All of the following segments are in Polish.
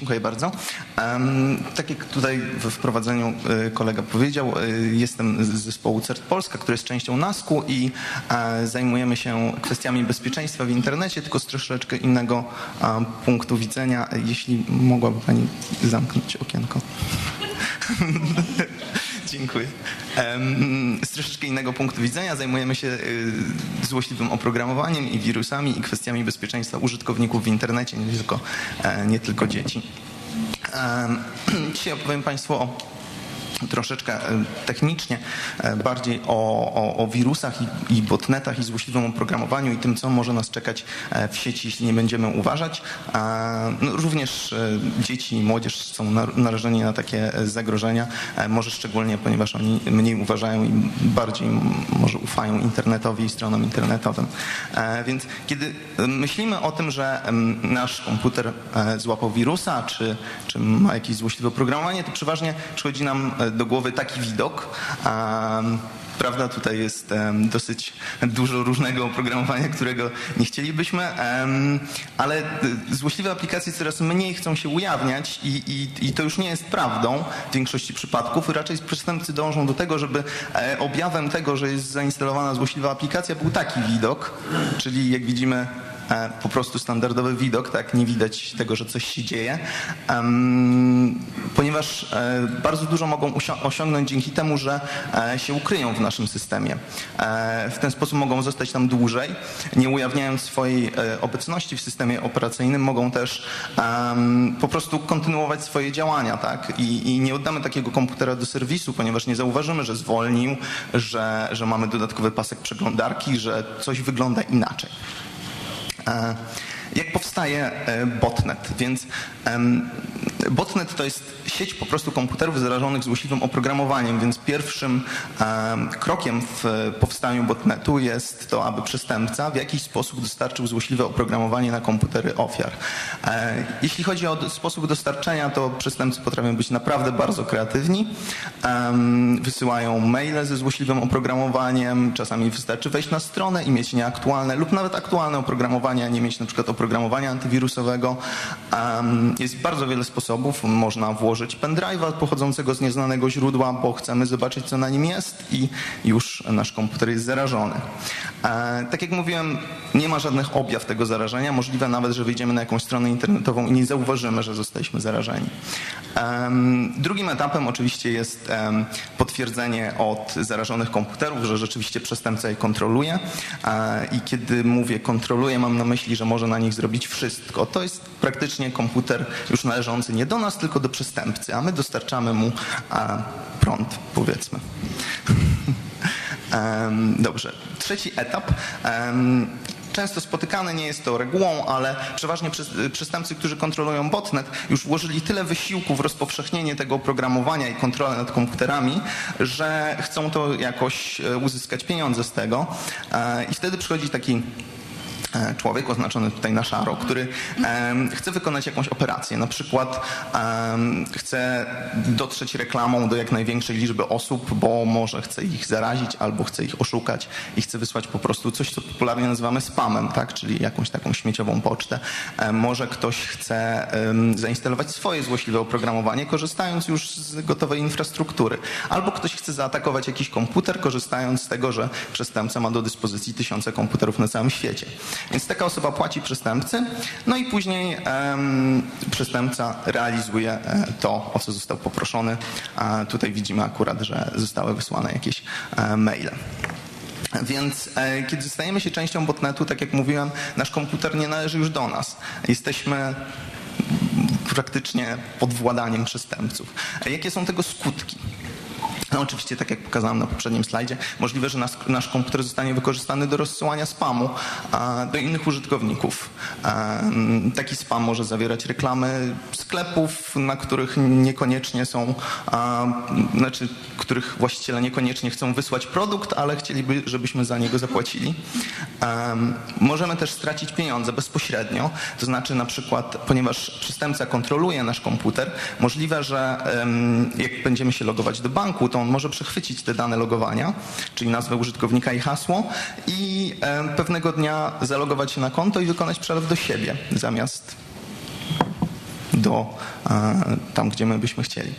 Dziękuję bardzo. Tak jak tutaj we wprowadzeniu e, kolega powiedział, e, jestem z zespołu CERT Polska, który jest częścią NASK-u i e, zajmujemy się kwestiami bezpieczeństwa w internecie, tylko z troszeczkę innego e, punktu widzenia. Jeśli mogłaby Pani zamknąć okienko. Dziękuję. Z troszeczkę innego punktu widzenia zajmujemy się y, złośliwym oprogramowaniem i wirusami i kwestiami bezpieczeństwa użytkowników w internecie, nie tylko, e, nie tylko dzieci. Dzisiaj opowiem Państwu o troszeczkę e, technicznie e, bardziej o, o, o wirusach i, i botnetach i złośliwym oprogramowaniu i tym, co może nas czekać e, w sieci, jeśli nie będziemy uważać. No, również dzieci i młodzież są nar- narażeni na takie zagrożenia, może szczególnie, ponieważ oni mniej uważają i bardziej może ufają internetowi i stronom internetowym. Więc kiedy myślimy o tym, że nasz komputer złapał wirusa, czy, czy ma jakieś złośliwe oprogramowanie, to przeważnie przychodzi nam do głowy taki widok. Prawda, tutaj jest dosyć dużo różnego oprogramowania, którego nie chcielibyśmy, ale y, złośliwe aplikacje coraz mniej chcą się ujawniać i, i, i to już nie jest prawdą w większości przypadków. Raczej przestępcy dążą do tego, żeby e, objawem tego, że jest zainstalowana złośliwa aplikacja był taki widok, czyli jak widzimy e, po prostu standardowy widok, tak, nie widać tego, że coś się dzieje, ponieważ e, bardzo dużo mogą osiągnąć dzięki temu, że e, się ukryją w naszym systemie. E, W ten sposób mogą zostać tam dłużej, nie ujawniając swojej e, obecności w systemie operacyjnym, mogą też po prostu kontynuować swoje działania, tak, i nie oddamy takiego komputera do serwisu, ponieważ nie zauważymy, że zwolnił, że, że mamy dodatkowy pasek przeglądarki, że coś wygląda inaczej. E, Jak powstaje e, botnet? Więc botnet to jest sieć po prostu komputerów zarażonych złośliwym oprogramowaniem, więc pierwszym em, krokiem w e, powstaniu botnetu jest to, aby przestępca w jakiś sposób dostarczył złośliwe oprogramowanie na komputery ofiar. E, Jeśli chodzi o sposób dostarczenia, to przestępcy potrafią być naprawdę bardzo kreatywni. Wysyłają maile ze złośliwym oprogramowaniem, czasami wystarczy wejść na stronę i mieć nieaktualne lub nawet aktualne oprogramowanie, a nie mieć na przykład oprogramowania antywirusowego. Jest bardzo wiele sposobów. Można włożyć pendrive'a pochodzącego z nieznanego źródła, bo chcemy zobaczyć, co na nim jest i już nasz komputer jest zarażony. E, Tak jak mówiłem, nie ma żadnych objaw tego zarażenia. Możliwe nawet, że wyjdziemy na jakąś stronę internetową i nie zauważymy, że zostaliśmy zarażeni. Drugim etapem oczywiście jest potwierdzenie od zarażonych komputerów, że rzeczywiście przestępca je kontroluje. E, I kiedy mówię kontroluje, mam na myśli, że może na nich zrobić wszystko. To jest praktycznie komputer już należący nie do nas, tylko do przestępcy, a my dostarczamy mu e, prąd, powiedzmy. Dobrze. Trzeci etap. Często spotykany, nie jest to regułą, ale przeważnie przestępcy, którzy kontrolują botnet, już włożyli tyle wysiłku w rozpowszechnienie tego oprogramowania i kontrolę nad komputerami, że chcą to jakoś e, uzyskać pieniądze z tego. E, I wtedy przychodzi taki człowiek oznaczony tutaj na szaro, który em, chce wykonać jakąś operację. Na przykład em, chce dotrzeć reklamą do jak największej liczby osób, bo może chce ich zarazić albo chce ich oszukać i chce wysłać po prostu coś, co popularnie nazywamy spamem, tak? czyli jakąś taką śmieciową pocztę. Em, może ktoś chce zainstalować swoje złośliwe oprogramowanie, korzystając już z gotowej infrastruktury. Albo ktoś chce zaatakować jakiś komputer, korzystając z tego, że przestępca ma do dyspozycji tysiące komputerów na całym świecie. Więc taka osoba płaci przestępcy, no i później em, przestępca realizuje e, to, o co został poproszony. A tutaj widzimy akurat, że zostały wysłane jakieś e, maile. Więc e, kiedy stajemy się częścią botnetu, tak jak mówiłem, nasz komputer nie należy już do nas. Jesteśmy praktycznie pod władaniem przestępców. Jakie są tego skutki? No oczywiście, tak jak pokazałem na poprzednim slajdzie, możliwe, że nasz, nasz komputer zostanie wykorzystany do rozsyłania spamu a, do innych użytkowników. A, mm, taki spam może zawierać reklamy sklepów, na których niekoniecznie są, a, znaczy, których właściciele niekoniecznie chcą wysłać produkt, ale chcieliby, żebyśmy za niego zapłacili. Em, możemy też stracić pieniądze bezpośrednio, to znaczy na przykład, ponieważ przestępca kontroluje nasz komputer, możliwe, że jak będziemy się logować do banku, to on może przechwycić te dane logowania, czyli nazwę użytkownika i hasło i pewnego dnia zalogować się na konto i wykonać przelew do siebie zamiast do e, tam, gdzie my byśmy chcieli.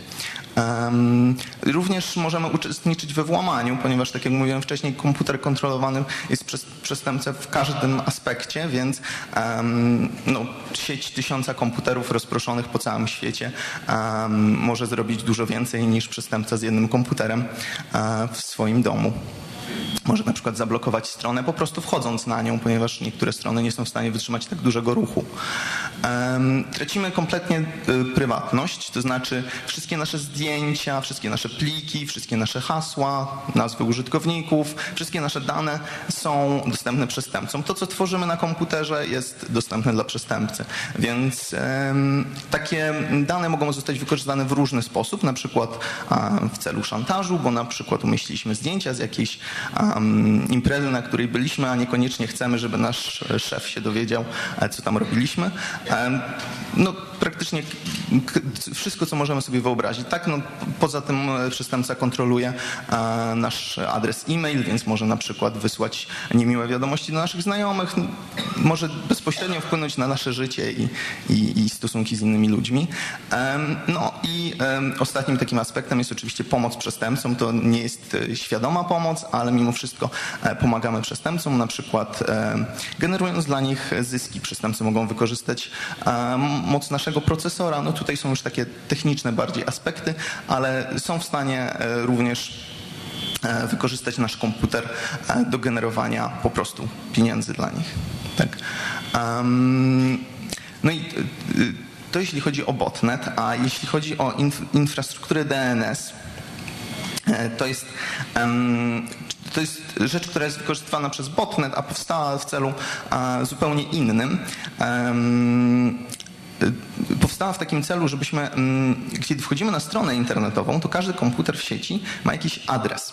Również możemy uczestniczyć we włamaniu, ponieważ, tak jak mówiłem wcześniej, komputer kontrolowany jest przez przestępcę w każdym aspekcie, więc no, sieć tysiąca komputerów rozproszonych po całym świecie może zrobić dużo więcej niż przestępca z jednym komputerem uh, w swoim domu. Może na przykład zablokować stronę po prostu wchodząc na nią, ponieważ niektóre strony nie są w stanie wytrzymać tak dużego ruchu. Tracimy kompletnie y, prywatność, to znaczy wszystkie nasze zdjęcia, wszystkie nasze pliki, wszystkie nasze hasła, nazwy użytkowników, wszystkie nasze dane są dostępne przestępcom. To, co tworzymy na komputerze jest dostępne dla przestępcy. Więc takie dane mogą zostać wykorzystane w różny sposób, na przykład w celu szantażu, bo na przykład umieściliśmy zdjęcia z jakiejś imprezy, na której byliśmy, a niekoniecznie chcemy, żeby nasz szef się dowiedział, e, co tam robiliśmy. Um, no, praktycznie wszystko, co możemy sobie wyobrazić. Tak, no, poza tym e, przestępca kontroluje e, nasz adres e-mail, więc może na przykład wysłać niemiłe wiadomości do naszych znajomych, może bezpośrednio wpłynąć na nasze życie i, i, i stosunki z innymi ludźmi. No i ostatnim takim aspektem jest oczywiście pomoc przestępcom. To nie jest świadoma pomoc, ale mimo wszystko e, pomagamy przestępcom, na przykład generując dla nich zyski. Przestępcy mogą wykorzystać moc naszego procesora. No tutaj są już takie techniczne bardziej aspekty, ale są w stanie e, również e, wykorzystać nasz komputer do generowania po prostu pieniędzy dla nich. Tak. no i to jeśli chodzi o botnet, a jeśli chodzi o inf infrastrukturę DNS, to jest to jest rzecz, która jest wykorzystywana przez botnet, a powstała w celu zupełnie innym w takim celu, żebyśmy, kiedy wchodzimy na stronę internetową, to każdy komputer w sieci ma jakiś adres.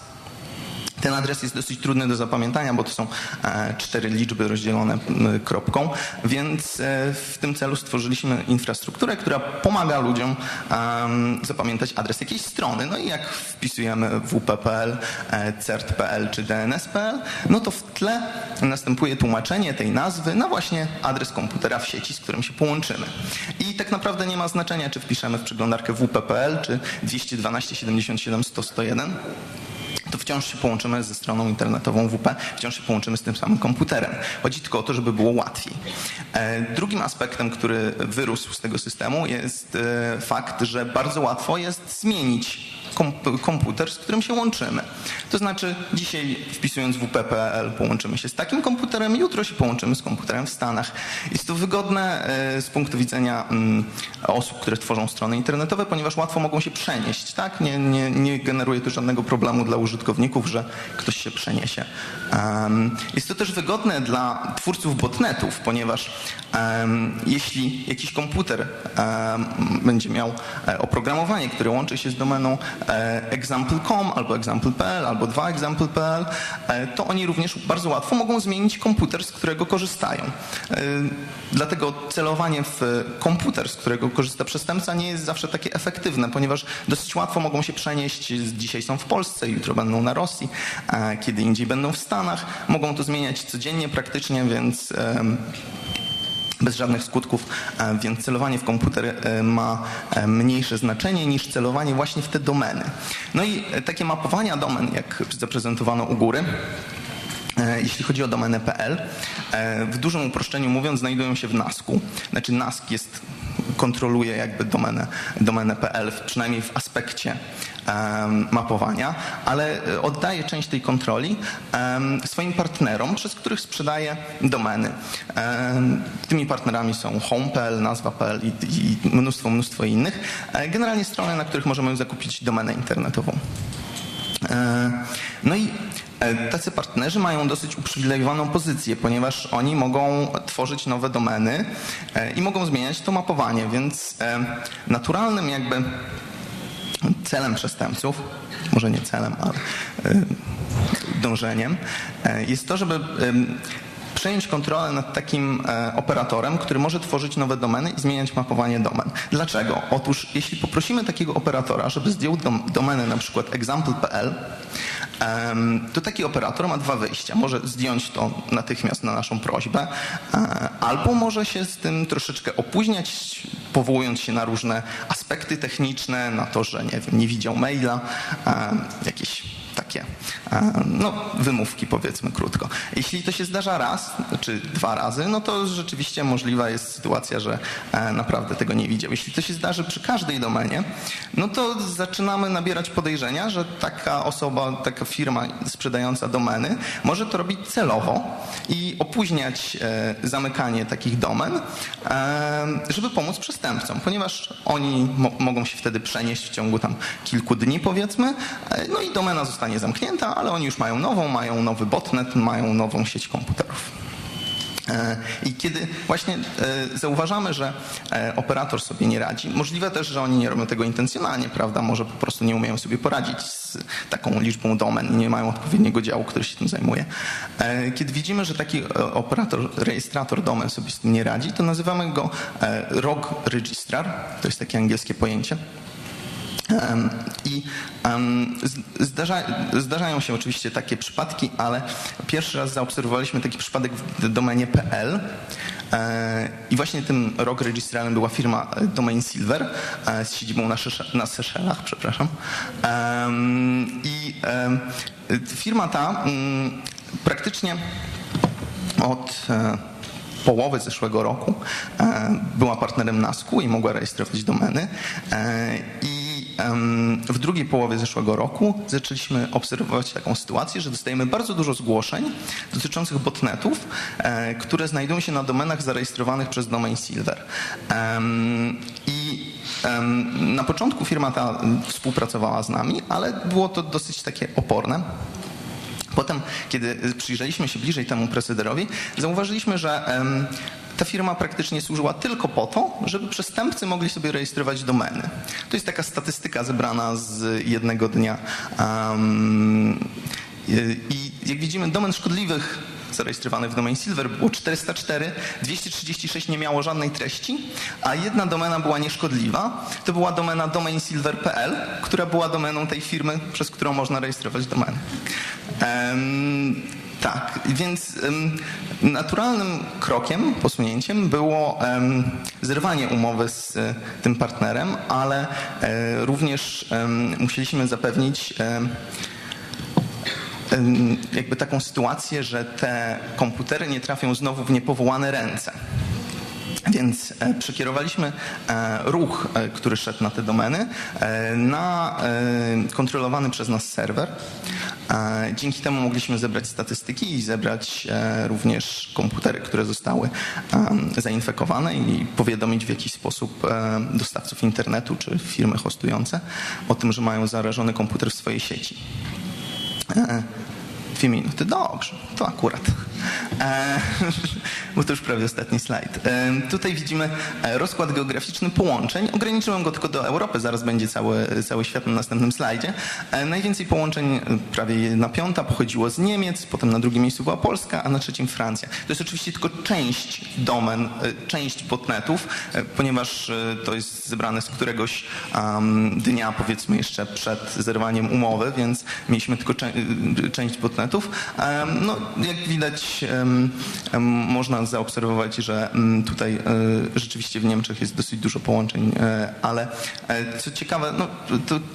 Ten adres jest dosyć trudny do zapamiętania, bo to są e, cztery liczby rozdzielone kropką, więc e, w tym celu stworzyliśmy infrastrukturę, która pomaga ludziom zapamiętać adres jakiejś strony. No i jak wpisujemy wp.pl, e, cert.pl czy dns.pl, no to w tle następuje tłumaczenie tej nazwy na właśnie adres komputera w sieci, z którym się połączymy. I tak naprawdę nie ma znaczenia, czy wpiszemy w przeglądarkę wp.pl czy 212 77 100 101 to wciąż się połączymy ze stroną internetową WP, wciąż się połączymy z tym samym komputerem. Chodzi tylko o to, żeby było łatwiej. E, drugim aspektem, który wyrósł z tego systemu jest e, fakt, że bardzo łatwo jest zmienić komputer, z którym się łączymy. To znaczy dzisiaj wpisując WP.pl połączymy się z takim komputerem, jutro się połączymy z komputerem w Stanach. Jest to wygodne e, z punktu widzenia mm, osób, które tworzą strony internetowe, ponieważ łatwo mogą się przenieść. Tak? Nie, nie, nie generuje to żadnego problemu dla użytkowników, że ktoś się przeniesie. Jest to też wygodne dla twórców botnetów, ponieważ jeśli jakiś komputer będzie miał e, oprogramowanie, które łączy się z domeną e, example.com albo example.pl albo 2example.pl, e, to oni również bardzo łatwo mogą zmienić komputer, z którego korzystają. Dlatego celowanie w komputer, z którego korzysta przestępca nie jest zawsze takie efektywne, ponieważ dosyć łatwo mogą się przenieść, dzisiaj są w Polsce, jutro będą na Rosji, kiedy indziej będą w Stanach. Mogą to zmieniać codziennie praktycznie, więc bez żadnych skutków, e, więc celowanie w komputer e, ma e, mniejsze znaczenie niż celowanie właśnie w te domeny. No i takie mapowania domen, jak zaprezentowano u góry, jeśli chodzi o domenę.pl, w dużym uproszczeniu mówiąc, znajdują się w NASK-u. Znaczy NASK jest, kontroluje jakby domenę, domenę.pl, przynajmniej w aspekcie mapowania, ale e, oddaje część tej kontroli swoim partnerom, przez których sprzedaje domeny. Tymi partnerami są home.pl, nazwa.pl i, i mnóstwo, mnóstwo innych. E, generalnie strony, na których możemy zakupić domenę internetową. E, no i tacy partnerzy mają dosyć uprzywilejowaną pozycję, ponieważ oni mogą tworzyć nowe domeny i mogą zmieniać to mapowanie, więc naturalnym jakby celem przestępców, może nie celem, ale dążeniem, jest to, żeby przejąć kontrolę nad takim e, operatorem, który może tworzyć nowe domeny i zmieniać mapowanie domen. Dlaczego? Otóż jeśli poprosimy takiego operatora, żeby zdjął dom, domenę na przykład example.pl, to taki operator ma dwa wyjścia. Może zdjąć to natychmiast na naszą prośbę, e, albo może się z tym troszeczkę opóźniać, powołując się na różne aspekty techniczne, na to, że nie, wiem, nie widział maila, jakieś takie no, wymówki, powiedzmy krótko. Jeśli to się zdarza raz czy dwa razy, no to rzeczywiście możliwa jest sytuacja, że e, naprawdę tego nie widział. Jeśli to się zdarzy przy każdej domenie, no to zaczynamy nabierać podejrzenia, że taka osoba, taka firma sprzedająca domeny może to robić celowo i opóźniać e, zamykanie takich domen, e, żeby pomóc przestępcom, ponieważ oni mo mogą się wtedy przenieść w ciągu tam kilku dni, powiedzmy, no i domena zostanie zamknięta, ale oni już mają nową, mają nowy botnet, mają nową sieć komputerów. E, I kiedy właśnie e, zauważamy, że e, operator sobie nie radzi, możliwe też, że oni nie robią tego intencjonalnie, prawda? Może po prostu nie umieją sobie poradzić z taką liczbą domen, nie mają odpowiedniego działu, który się tym zajmuje. Kiedy widzimy, że taki operator, rejestrator domen sobie z tym nie radzi, to nazywamy go ROG Registrar, to jest takie angielskie pojęcie. I zdarza, zdarzają się oczywiście takie przypadki, ale pierwszy raz zaobserwowaliśmy taki przypadek w domenie PL. E, I właśnie tym rok rejestralnym była firma e, Domain Silver e, z siedzibą na, na Seszelach, przepraszam. I firma ta mm, praktycznie od połowy zeszłego roku była partnerem NASKU i mogła rejestrować domeny. I w drugiej połowie zeszłego roku zaczęliśmy obserwować taką sytuację, że dostajemy bardzo dużo zgłoszeń dotyczących botnetów, e, które znajdują się na domenach zarejestrowanych przez domain Silver. I na początku firma ta współpracowała z nami, ale było to dosyć takie oporne. Potem, kiedy przyjrzeliśmy się bliżej temu procederowi, zauważyliśmy, że ta firma praktycznie służyła tylko po to, żeby przestępcy mogli sobie rejestrować domeny. To jest taka statystyka zebrana z jednego dnia. Um, I jak widzimy, domen szkodliwych zarejestrowanych w domain Silver było 404, 236 nie miało żadnej treści, a jedna domena była nieszkodliwa. To była domena domainsilver.pl, która była domeną tej firmy, przez którą można rejestrować domeny. Um, tak, więc naturalnym krokiem, posunięciem było zerwanie umowy z y, tym partnerem, ale e, również musieliśmy zapewnić jakby taką sytuację, że te komputery nie trafią znowu w niepowołane ręce. Więc e, przekierowaliśmy e, ruch, e, który szedł na te domeny, na kontrolowany przez nas serwer. Dzięki temu mogliśmy zebrać statystyki i zebrać również komputery, które zostały zainfekowane i powiadomić w jakiś sposób dostawców internetu czy firmy hostujące o tym, że mają zarażony komputer w swojej sieci. Dwie minuty, dobrze, to akurat. E, bo to już prawie ostatni slajd. E, tutaj widzimy e, rozkład geograficzny połączeń. Ograniczyłem go tylko do Europy, zaraz będzie cały, cały świat na następnym slajdzie. Najwięcej połączeń, prawie jedna piąta, pochodziło z Niemiec, potem na drugim miejscu była Polska, a na trzecim Francja. To jest oczywiście tylko część domen, część botnetów, ponieważ to jest zebrane z któregoś dnia, powiedzmy jeszcze przed zerwaniem umowy, więc mieliśmy tylko część botnetów. No, jak widać można zaobserwować, że tutaj e, rzeczywiście w Niemczech jest dosyć dużo połączeń, e, ale e, co ciekawe, no,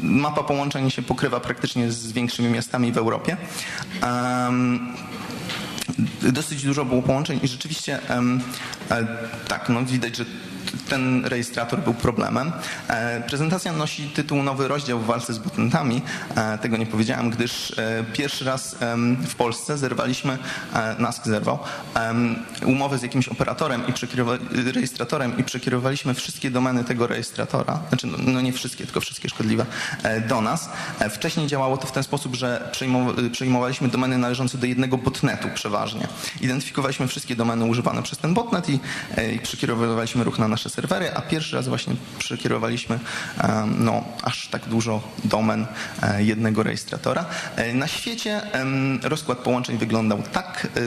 mapa połączeń się pokrywa praktycznie z większymi miastami w Europie. Dosyć dużo było połączeń i rzeczywiście tak, no widać, że ten rejestrator był problemem. E, prezentacja nosi tytuł Nowy rozdział w walce z botnetami. E, tego nie powiedziałem, gdyż e, pierwszy raz w Polsce zerwaliśmy, NASK zerwał, umowę z jakimś operatorem i rejestratorem i przekierowaliśmy wszystkie domeny tego rejestratora, znaczy no, no nie wszystkie, tylko wszystkie szkodliwe, do nas. Wcześniej działało to w ten sposób, że przejmowaliśmy domeny należące do jednego botnetu przeważnie. Identyfikowaliśmy wszystkie domeny używane przez ten botnet i, i przekierowywaliśmy ruch na nasze serwery serwery, a pierwszy raz właśnie przekierowaliśmy em, no, aż tak dużo domen e, jednego rejestratora. E, Na świecie rozkład połączeń wyglądał tak, e,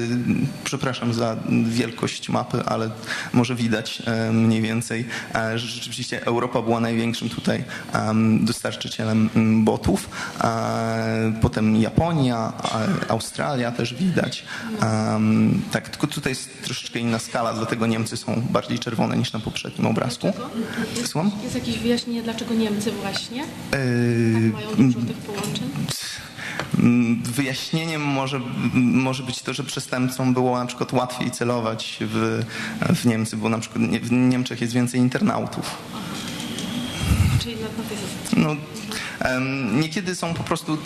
przepraszam za wielkość mapy, ale może widać e, mniej więcej, e, że rzeczywiście Europa była największym tutaj em, dostarczycielem botów. E, Potem Japonia, Australia też widać. Tak, tylko tutaj jest troszeczkę inna skala, dlatego Niemcy są bardziej czerwone niż na poprzednim obrazku. Słucham? Jest jakieś wyjaśnienie, dlaczego Niemcy właśnie E, mają dużo tych połączeń? Wyjaśnieniem może, może być to, że przestępcom było na przykład łatwiej celować w, w Niemcy, bo na przykład w Niemczech jest więcej internautów. Czyli na, na tej zasadzie. No, niekiedy są po prostu, y,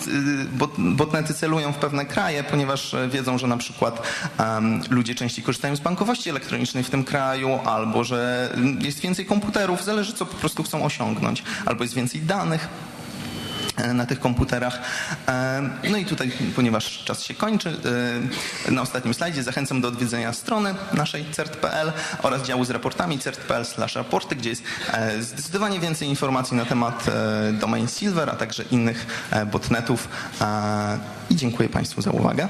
bot, botnety celują w pewne kraje, ponieważ e, wiedzą, że na przykład ludzie częściej korzystają z bankowości elektronicznej w tym kraju, albo że jest więcej komputerów, zależy co po prostu chcą osiągnąć, albo jest więcej danych na tych komputerach. E, No i tutaj, ponieważ czas się kończy, e, na ostatnim slajdzie zachęcam do odwiedzenia strony naszej CERT.pl oraz działu z raportami CERT.pl raporty, gdzie jest e, zdecydowanie więcej informacji na temat e, domain Silver, a także innych e, botnetów. E, I dziękuję Państwu za uwagę.